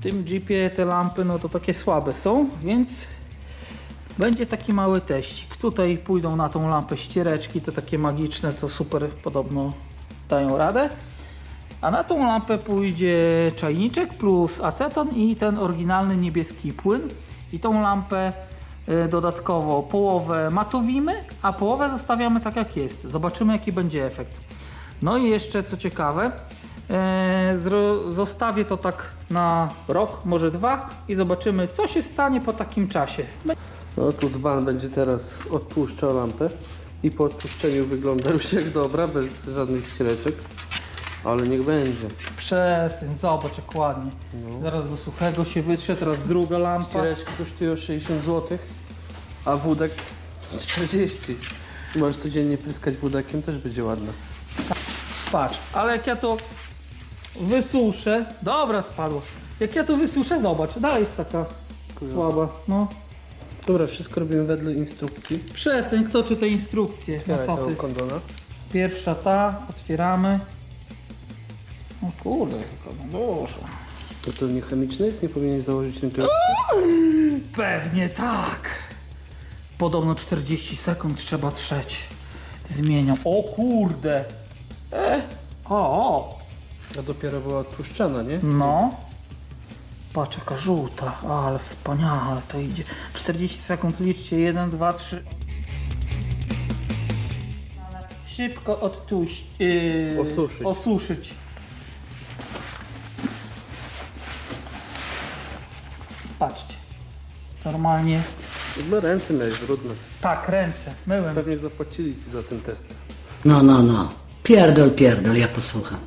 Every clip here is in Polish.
Tym Jeepie te lampy no to takie słabe są, więc będzie taki mały teścik. Tutaj pójdą na tą lampę ściereczki, to takie magiczne, co super podobno dają radę. A na tą lampę pójdzie czajniczek plus aceton i ten oryginalny niebieski płyn. I tą lampę e, dodatkowo połowę matowimy, a połowę zostawiamy tak jak jest. Zobaczymy jaki będzie efekt. No i jeszcze co ciekawe, zostawię to tak na rok, może dwa i zobaczymy co się stanie po takim czasie. No tu dzban będzie teraz odpuszczał lampę i po odpuszczeniu wygląda już jak dobra, bez żadnych ściereczek. Ale niech będzie. Przestań, zobacz jak ładnie. Zaraz do suchego się wytrze, teraz druga lampa. Ściereczki kosztują 60 zł, a wódek 40. Możesz codziennie pryskać wódekiem, też będzie ładne. Patrz, ale jak ja to wysuszę, dobra spadło. Jak ja to wysuszę, zobacz, dalej jest taka słaba. No, Dobra, wszystko robimy wedle instrukcji. przestań, kto czyta instrukcje? No co ty? kondona. Pierwsza ta, otwieramy. O kurde, jaka no duża. To to nie chemiczne jest? Nie powinieneś założyć rękę. Pewnie tak. Podobno 40 sekund trzeba trzeć. Zmieniam. O kurde. E. O, o. A dopiero była odpuszczana, nie? No. Patrz jaka żółta, ale wspaniale to idzie. 40 sekund liczcie, 1, 2, 3. Szybko odtuść, yy, Osuszyć. osuszyć. Patrzcie. Normalnie. Chyba ręce miałeś brudne. Tak, ręce. Myłem. Pewnie zapłacili ci za ten test. No, no, no. Pierdol, pierdol, ja posłucham.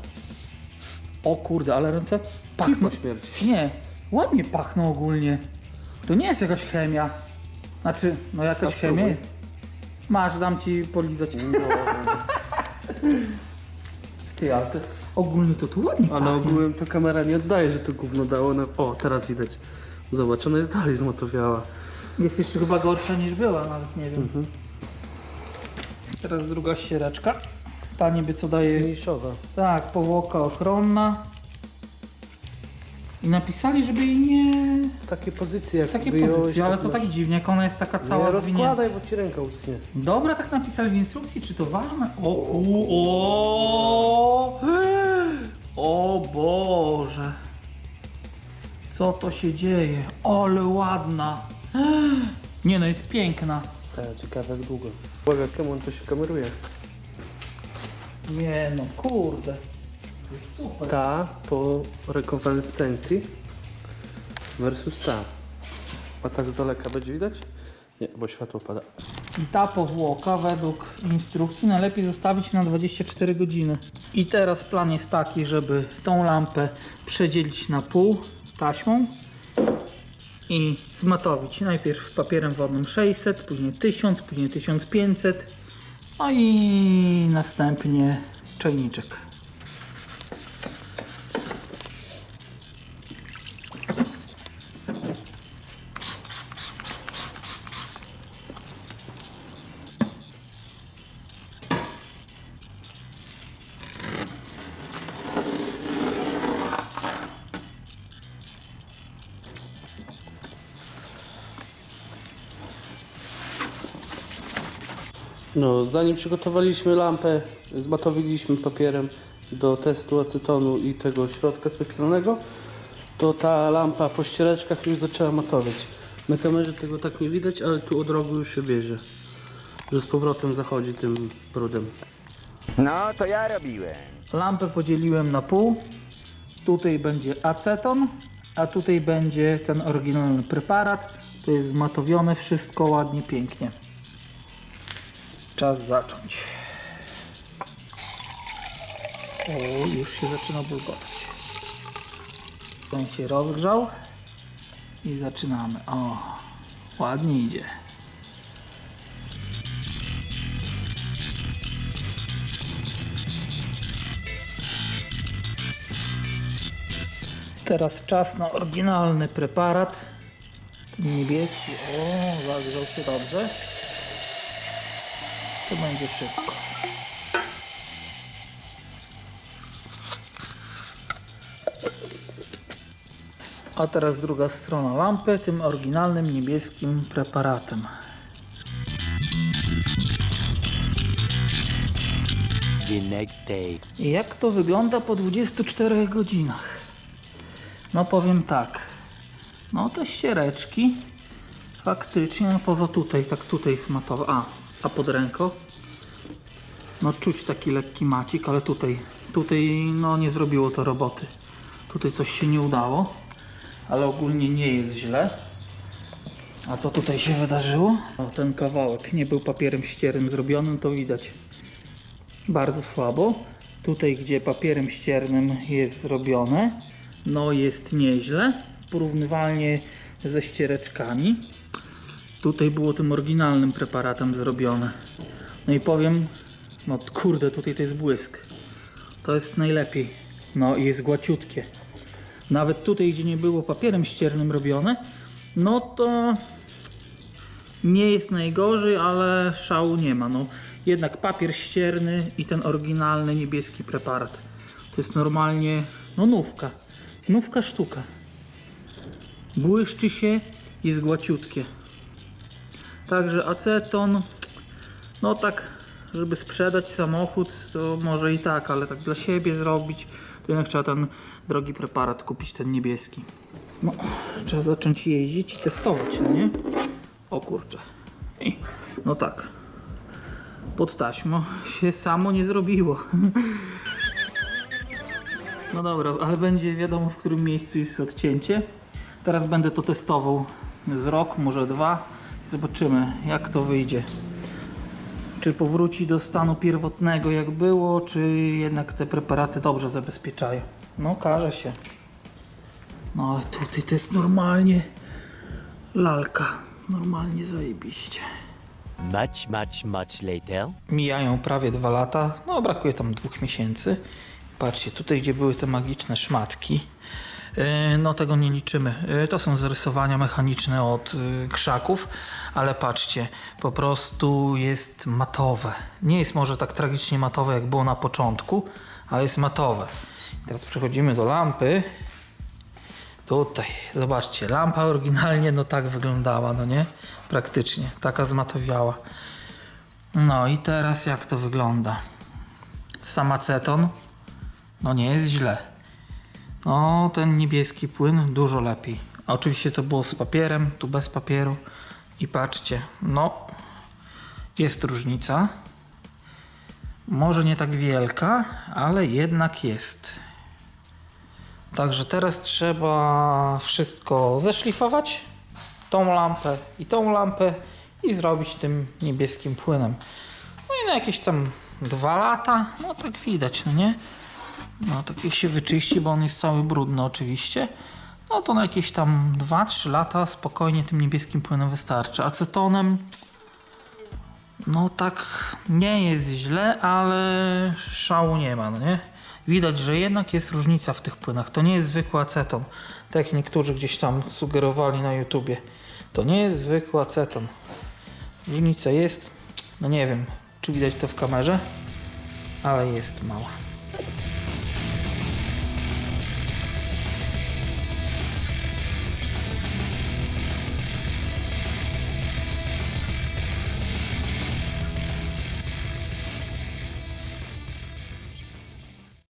O kurde, ale ręce pachną. Śmierdzi. Nie, ładnie pachną ogólnie. To nie jest jakaś chemia. Znaczy, no A jakaś spróbuj. chemia. Masz, dam ci polizać. Ty, ale to ogólnie to tu ładnie Ale pachnie. ogółem to kamera nie oddaje, że to gówno dało na... O, teraz widać. Zobacz, ona jest dalej zmotowiała. Jest jeszcze chyba gorsza niż była, nawet nie wiem. Mhm. Teraz druga ściereczka. Ta niby co daje... Niszowa. Tak, powłoka ochronna. I napisali, żeby jej nie... Takie pozycje jak Takie wyjąłeś, pozycje, ale to masz- tak dziwnie, jak ona jest taka Nie cała zwinięta. rozkładaj, bo ci ręka uschnie. Dobra, tak napisali w instrukcji, czy to ważne? O, ku, o, o Boże. Co to się dzieje? Ale ładna. Nie no, jest piękna. Tak, ciekawe jak długo. Uwaga, czemu on to się kameruje? Nie no, kurde. Jest super. Ta po rekonwalescencji versus ta. A tak z daleka będzie widać? Nie, bo światło pada. I ta powłoka według instrukcji najlepiej zostawić na 24 godziny. I teraz plan jest taki, żeby tą lampę przedzielić na pół taśmą i zmatowić. Najpierw papierem wodnym 600, później 1000, później 1500, no i następnie czajniczek. No, zanim przygotowaliśmy lampę, zmatowiliśmy papierem do testu acetonu i tego środka specjalnego, to ta lampa po ściereczkach już zaczęła matować. Na kamerze tego tak nie widać, ale tu od rogu już się bierze, że z powrotem zachodzi tym brudem. No, to ja robiłem. Lampę podzieliłem na pół. Tutaj będzie aceton, a tutaj będzie ten oryginalny preparat. To jest zmatowione wszystko ładnie, pięknie. Czas zacząć. O, już się zaczyna bulgotać. Ten się rozgrzał i zaczynamy. O, ładnie idzie. Teraz czas na oryginalny preparat. Niebieski. O, zagrzał się dobrze. To będzie szybko. A teraz druga strona lampy, tym oryginalnym niebieskim preparatem. The next day. I jak to wygląda po 24 godzinach? No powiem tak. No te ściereczki faktycznie, no poza tutaj, tak tutaj jest matowe. A, a pod ręką? No czuć taki lekki macik, ale tutaj, tutaj no nie zrobiło to roboty. Tutaj coś się nie udało, ale ogólnie nie jest źle. A co tutaj się wydarzyło? O, ten kawałek nie był papierem ściernym zrobionym, to widać bardzo słabo. Tutaj, gdzie papierem ściernym jest zrobione, no jest nieźle, porównywalnie ze ściereczkami. Tutaj było tym oryginalnym preparatem zrobione. No i powiem, no kurde, tutaj to jest błysk. To jest najlepiej. No i jest głaciutkie. Nawet tutaj, gdzie nie było papierem ściernym robione, no to nie jest najgorzej, ale szału nie ma. No, jednak papier ścierny i ten oryginalny niebieski preparat. To jest normalnie, no nówka. Nówka sztuka. Błyszczy się, jest głaciutkie. Także aceton, no tak, żeby sprzedać samochód, to może i tak, ale tak dla siebie zrobić, to jednak trzeba ten drogi preparat kupić, ten niebieski. No, trzeba zacząć jeździć i testować, no nie? O kurczę. I, no tak. Pod taśmą się samo nie zrobiło. No dobra, ale będzie wiadomo w którym miejscu jest odcięcie. Teraz będę to testował z rok, może dwa. Zobaczymy jak to wyjdzie. Czy powróci do stanu pierwotnego jak było, czy jednak te preparaty dobrze zabezpieczają. No każe się. No ale tutaj to jest normalnie lalka. Normalnie zajebiście. Much, much, much later. Mijają prawie dwa lata, no brakuje tam dwóch miesięcy. Patrzcie, tutaj gdzie były te magiczne szmatki, no tego nie liczymy. Yy, To są zarysowania mechaniczne od yy, krzaków, ale patrzcie, po prostu jest matowe. Nie jest może tak tragicznie matowe jak było na początku, ale jest matowe. Teraz przechodzimy do lampy. Tutaj, zobaczcie, lampa oryginalnie no tak wyglądała, no nie? Praktycznie, taka zmatowiała. No i teraz jak to wygląda? Sam aceton, no nie jest źle. No ten niebieski płyn dużo lepiej. A oczywiście to było z papierem, tu bez papieru. I patrzcie, no jest różnica. Może nie tak wielka, ale jednak jest. Także teraz trzeba wszystko zeszlifować, tą lampę i tą lampę i zrobić tym niebieskim płynem. No i na jakieś tam dwa lata, no tak widać, no nie? No tak jak się wyczyści, bo on jest cały brudny oczywiście, no to na jakieś tam 2-3 lata spokojnie tym niebieskim płynem wystarczy. Acetonem no tak nie jest źle, ale szału nie ma, no nie? Widać, że jednak jest różnica w tych płynach. To nie jest zwykły aceton, tak jak niektórzy gdzieś tam sugerowali na YouTubie. To nie jest zwykły aceton. Różnica jest, no nie wiem, czy widać to w kamerze, ale jest mała.